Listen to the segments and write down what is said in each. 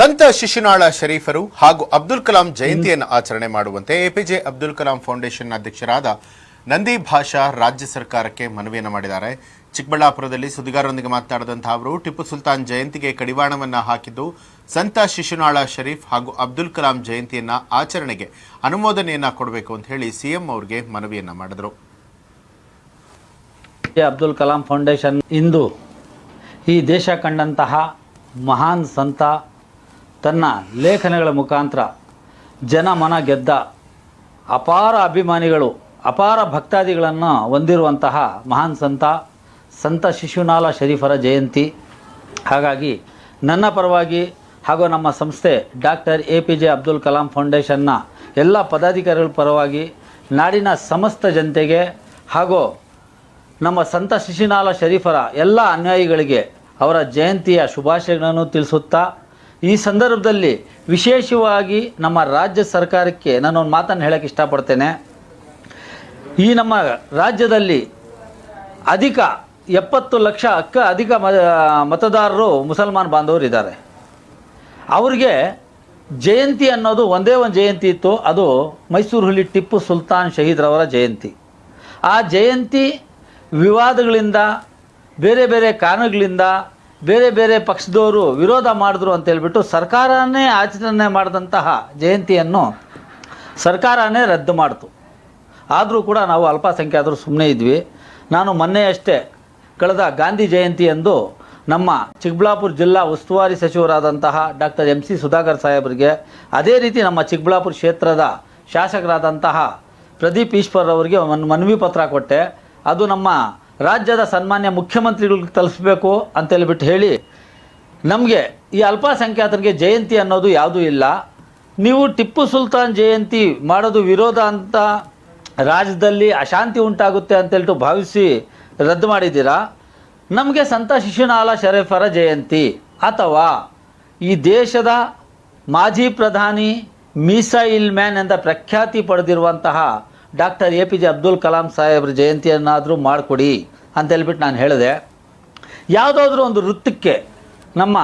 ಸಂತ ಶಿಶುನಾಳ ಶರೀಫರು ಹಾಗೂ ಅಬ್ದುಲ್ ಕಲಾಂ ಜಯಂತಿಯನ್ನು ಆಚರಣೆ ಮಾಡುವಂತೆ ಎಪಿಜೆ ಅಬ್ದುಲ್ ಕಲಾಂ ಫೌಂಡೇಶನ್ ಅಧ್ಯಕ್ಷರಾದ ನಂದಿ ಭಾಷಾ ರಾಜ್ಯ ಸರ್ಕಾರಕ್ಕೆ ಮನವಿಯನ್ನು ಮಾಡಿದ್ದಾರೆ. ಚಿಕ್ಕಬಳ್ಳಾಪುರದಲ್ಲಿ ಸುದ್ದಿಗಾರರೊಂದಿಗೆ ಮಾತನಾಡಿದಂತಹ ಅವರು, ಟಿಪ್ಪು ಸುಲ್ತಾನ್ ಜಯಂತಿಗೆ ಕಡಿವಾಣವನ್ನು ಹಾಕಿದ್ದು ಸಂತ ಶಿಶುನಾಳ ಶರೀಫ್ ಹಾಗೂ ಅಬ್ದುಲ್ ಕಲಾಂ ಜಯಂತಿಯನ್ನ ಆಚರಣೆಗೆ ಅನುಮೋದನೆಯನ್ನ ಕೊಡಬೇಕು ಅಂತ ಹೇಳಿ ಸಿಎಂ ಅವರಿಗೆ ಮನವಿಯನ್ನು ಮಾಡಿದರು. ಅಬ್ದುಲ್ ಕಲಾಂ ಫೌಂಡೇಶನ್ ಇಂದು ಈ ದೇಶ ಕಂಡಂತಹ ಮಹಾನ್ ಸಂತ ತನ್ನ ಲೇಖನಗಳ ಮುಖಾಂತರ ಜನ ಮನ ಗೆದ್ದ ಅಪಾರ ಅಭಿಮಾನಿಗಳು, ಅಪಾರ ಭಕ್ತಾದಿಗಳನ್ನು ಹೊಂದಿರುವಂತಹ ಮಹಾನ್ ಸಂತ ಸಂತ ಶಿಶುನಾಲ ಶರೀಫರ ಜಯಂತಿ. ಹಾಗಾಗಿ ನನ್ನ ಪರವಾಗಿ ಹಾಗೂ ನಮ್ಮ ಸಂಸ್ಥೆ doctor A P J Abdul Kalam ಫೌಂಡೇಶನ್ನ ಎಲ್ಲ ಪದಾಧಿಕಾರಿಗಳ ಪರವಾಗಿ ನಾಡಿನ ಸಮಸ್ತ ಜನತೆಗೆ ಹಾಗೂ ನಮ್ಮ ಸಂತ ಶಿಶುನಾಲ ಶರೀಫರ ಎಲ್ಲ ಅನ್ಯಾಯಿಗಳಿಗೆ ಅವರ ಜಯಂತಿಯ ಶುಭಾಶಯಗಳನ್ನು ತಿಳಿಸುತ್ತಾ ಈ ಸಂದರ್ಭದಲ್ಲಿ ವಿಶೇಷವಾಗಿ ನಮ್ಮ ರಾಜ್ಯ ಸರ್ಕಾರಕ್ಕೆ ನಾನು ಒಂದು ಮಾತನ್ನು ಹೇಳಕ್ಕೆ ಇಷ್ಟಪಡ್ತೇನೆ. ಈ ನಮ್ಮ ರಾಜ್ಯದಲ್ಲಿ ಅಧಿಕ ಎಪ್ಪತ್ತು ಲಕ್ಷ ಅಕ್ಕ ಅಧಿಕ ಮತದಾರರು ಮುಸಲ್ಮಾನ್ ಬಾಂಧವರು ಇದ್ದಾರೆ. ಅವ್ರಿಗೆ ಜಯಂತಿ ಅನ್ನೋದು ಒಂದೇ ಒಂದು ಜಯಂತಿ ಇತ್ತು. ಅದು ಮೈಸೂರು ಹುಲಿ ಟಿಪ್ಪು ಸುಲ್ತಾನ್ ಶಹೀದ್ರವರ ಜಯಂತಿ. ಆ ಜಯಂತಿ ವಿವಾದಗಳಿಂದ, ಬೇರೆ ಬೇರೆ ಕಾರಣಗಳಿಂದ ಬೇರೆ ಬೇರೆ ಪಕ್ಷದವರು ವಿರೋಧ ಮಾಡಿದ್ರು ಅಂತ ಹೇಳ್ಬಿಟ್ಟು ಸರ್ಕಾರನೇ ಆಚರಣೆ ಮಾಡಿದಂತಹ ಜಯಂತಿಯನ್ನು ಸರ್ಕಾರನೇ ರದ್ದು ಮಾಡಿತು. ಆದರೂ ಕೂಡ ನಾವು ಅಲ್ಪಸಂಖ್ಯಾತರು ಸುಮ್ಮನೆ ಇದ್ವಿ. ನಾನು ಮೊನ್ನೆಯಷ್ಟೇ ಕಳೆದ ಗಾಂಧಿ ಜಯಂತಿಯಂದು ನಮ್ಮ ಚಿಕ್ಕಬಳ್ಳಾಪುರ ಜಿಲ್ಲಾ ಉಸ್ತುವಾರಿ ಸಚಿವರಾದಂತಹ ಡಾಕ್ಟರ್ ಎಂ ಸಿ ಸುಧಾಕರ್ ಸಾಹೇಬರಿಗೆ ಅದೇ ರೀತಿ ನಮ್ಮ ಚಿಕ್ಕಬಳ್ಳಾಪುರ ಕ್ಷೇತ್ರದ ಶಾಸಕರಾದಂತಹ ಪ್ರದೀಪ್ ಈಶ್ವರ್ ಅವರಿಗೆ ಮನವಿ ಪತ್ರ ಕೊಟ್ಟೆ. ಅದು ನಮ್ಮ ರಾಜ್ಯದ ಸನ್ಮಾನ್ಯ ಮುಖ್ಯಮಂತ್ರಿಗಳಿಗೆ ತಲುಪಬೇಕು ಅಂತೇಳಿಬಿಟ್ಟು ಹೇಳಿ, ನಮಗೆ ಈ ಅಲ್ಪಸಂಖ್ಯಾತರಿಗೆ ಜಯಂತಿ ಅನ್ನೋದು ಯಾವುದೂ ಇಲ್ಲ. ನೀವು ಟಿಪ್ಪು ಸುಲ್ತಾನ್ ಜಯಂತಿ ಮಾಡೋದು ವಿರೋಧ ಅಂತ ರಾಜ್ಯದಲ್ಲಿ ಅಶಾಂತಿ ಉಂಟಾಗುತ್ತೆ ಅಂತೇಳ್ಬಿಟ್ಟು ಭಾವಿಸಿ ರದ್ದು ಮಾಡಿದ್ದೀರಾ? ನಮಗೆ ಸಂತ ಶಿಶುನಾಲ ಶರೀಫರ ಜಯಂತಿ. ಅಥವಾ ಈ ದೇಶದ ಮಾಜಿ ಪ್ರಧಾನಿ ಮೀಸೈಲ್ ಮ್ಯಾನ್ ಎಂದ ಪ್ರಖ್ಯಾತಿ ಪಡೆದಿರುವಂತಹ doctor A P J Abdul Kalam ಸಾಹೇಬ್ರ ಜಯಂತಿಯನ್ನಾದರೂ ಮಾಡಿಕೊಡಿ. ಅಂತೇಳ್ಬಿಟ್ಟು ನಾನು ಹೇಳಿದೆ. ಯಾವುದಾದ್ರೂ ಒಂದು ವೃತ್ತಕ್ಕೆ ನಮ್ಮ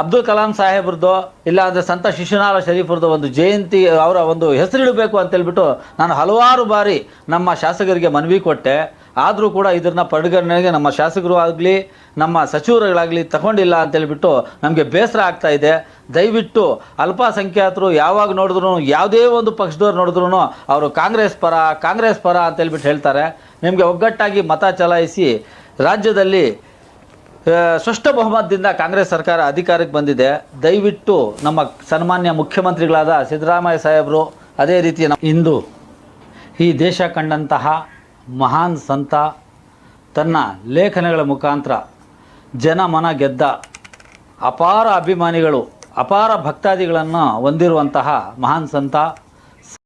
ಅಬ್ದುಲ್ ಕಲಾಂ ಸಾಹೇಬ್ರದ್ದು ಇಲ್ಲ ಅಂದರೆ ಸಂತ ಶಿಶುನಾಳ ಶರೀಫ್ರದ್ದು ಒಂದು ಜಯಂತಿ, ಅವರ ಒಂದು ಹೆಸರಿಡಬೇಕು ಅಂತೇಳ್ಬಿಟ್ಟು ನಾನು ಹಲವಾರು ಬಾರಿ ನಮ್ಮ ಶಾಸಕರಿಗೆ ಮನವಿ ಕೊಟ್ಟೆ. ಆದರೂ ಕೂಡ ಇದನ್ನು ಪರಿಗಣನೆಗೆ ನಮ್ಮ ಶಾಸಕರು ಆಗಲಿ, ನಮ್ಮ ಸಚಿವರುಗಳಾಗಲಿ ತಗೊಂಡಿಲ್ಲ ಅಂತೇಳ್ಬಿಟ್ಟು ನಮಗೆ ಬೇಸರ ಆಗ್ತಾ ಇದೆ. ದಯವಿಟ್ಟು ಅಲ್ಪಸಂಖ್ಯಾತರು ಯಾವಾಗ ನೋಡಿದ್ರು ಯಾವುದೇ ಒಂದು ಪಕ್ಷದವ್ರು ನೋಡಿದ್ರು ಅವರು ಕಾಂಗ್ರೆಸ್ ಪರ ಕಾಂಗ್ರೆಸ್ ಪರ ಅಂತೇಳ್ಬಿಟ್ಟು ಹೇಳ್ತಾರೆ. ನಿಮಗೆ ಒಗ್ಗಟ್ಟಾಗಿ ಮತ ಚಲಾಯಿಸಿ ರಾಜ್ಯದಲ್ಲಿ ಸ್ಪಷ್ಟ ಬಹುಮತದಿಂದ ಕಾಂಗ್ರೆಸ್ ಸರ್ಕಾರ ಅಧಿಕಾರಕ್ಕೆ ಬಂದಿದೆ. ದಯವಿಟ್ಟು ನಮ್ಮ ಸನ್ಮಾನ್ಯ ಮುಖ್ಯಮಂತ್ರಿಗಳಾದ ಸಿದ್ದರಾಮಯ್ಯ ಸಾಹೇಬರು, ಅದೇ ರೀತಿ ಇಂದು ಈ ದೇಶ ಕಂಡಂತಹ ಮಹಾನ್ ಸಂತ, ತನ್ನ ಲೇಖನಗಳ ಮುಖಾಂತರ ಜನ ಮನ ಗೆದ್ದ ಅಪಾರ ಅಭಿಮಾನಿಗಳು, ಅಪಾರ ಭಕ್ತಾದಿಗಳನ್ನು ಹೊಂದಿರುವಂತಹ ಮಹಾನ್ ಸಂತ.